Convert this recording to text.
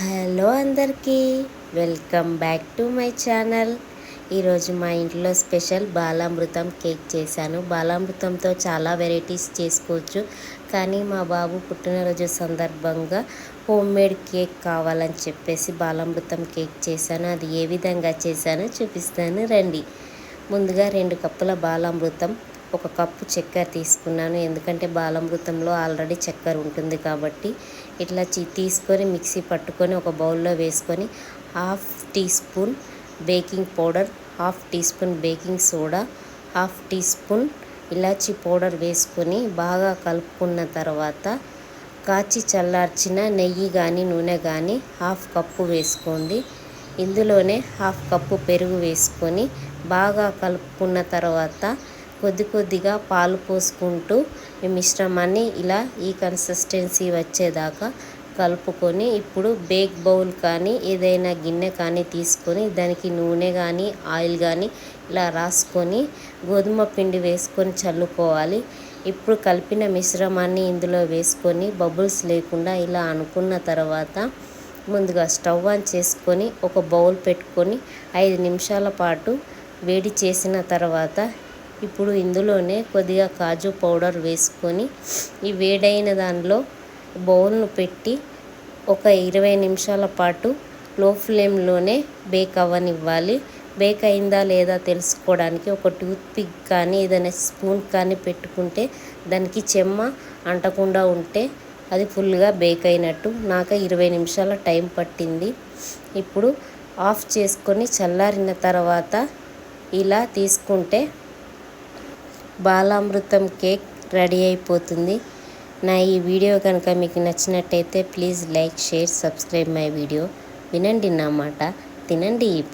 Hello అందరికీ welcome back to my channel. ఈరోజు మా ఇంట్లో స్పెషల్ బాలామృతం కేక్ చేశాను. బాలామృతంతో చాలా వెరైటీస్ చేసుకోవచ్చు. కానీ మా బాబు పుట్టినరోజు సందర్భంగా హోమ్ మేడ్ కేక్ కావాలని చెప్పేసి బాలామృతం కేక్ చేశాను. అది ఏ విధంగా చేశానో చూపిస్తాను. రండి. ముందుగా రెండు కప్పుల బాలామృతం ఒక కప్పు చక్కెర తీసుకున్నాను. ఎందుకంటే బాలమృతంలో ఆల్రెడీ చక్కెర ఉంటుంది కాబట్టి ఇట్లా తీసుకొని మిక్సీ పట్టుకొని ఒక బౌల్లో వేసుకొని half teaspoon baking powder half teaspoon baking soda half teaspoon ఇలాచీ పౌడర్ వేసుకొని బాగా కలుపుకున్న తర్వాత కాచి చల్లార్చిన నెయ్యి కానీ నూనె కానీ హాఫ్ కప్పు వేసుకోండి. ఇందులోనే హాఫ్ కప్పు పెరుగు వేసుకొని బాగా కలుపుకున్న తర్వాత కొద్ది కొద్దిగా పాలు పోసుకుంటూ ఈ మిశ్రమాన్ని ఇలా ఈ కన్సిస్టెన్సీ వచ్చేదాకా కలుపుకొని ఇప్పుడు బేక్ బౌల్ కానీ ఏదైనా గిన్నె కానీ తీసుకొని దానికి నూనె కానీ ఆయిల్ కానీ ఇలా రాసుకొని గోధుమ పిండి వేసుకొని చల్లుకోవాలి. ఇప్పుడు కలిపిన మిశ్రమాన్ని ఇందులో వేసుకొని బబుల్స్ లేకుండా ఇలా అనుకున్న తర్వాత ముందుగా స్టవ్ ఆన్ చేసుకొని ఒక బౌల్ పెట్టుకొని ఐదు నిమిషాల పాటు వేడి చేసిన తర్వాత ఇప్పుడు ఇందులోనే కొద్దిగా కాజు పౌడర్ వేసుకొని ఈ వేడైన దానిలో బౌల్ను పెట్టి ఒక ఇరవై నిమిషాల పాటు లో ఫ్లేమ్లోనే బేక్ అవ్వనివ్వాలి. బేక్ అయిందా లేదా తెలుసుకోవడానికి ఒక టూత్ పిక్ కానీ ఏదైనా స్పూన్ కానీ పెట్టుకుంటే దానికి చెమ్మ అంటకుండా ఉంటే అది ఫుల్గా బేక్ అయినట్టు. నాకు ఇరవై నిమిషాల టైం పట్టింది. ఇప్పుడు ఆఫ్ చేసుకొని చల్లారిన తర్వాత ఇలా తీసుకుంటే బాలామృతం కేక్ రెడీ అయిపోతుంది. నా ఈ వీడియో కనుక మీకు నచ్చినట్టయితే please like share subscribe my video. వినండి నా మాట. తినండి ఇప్పుడు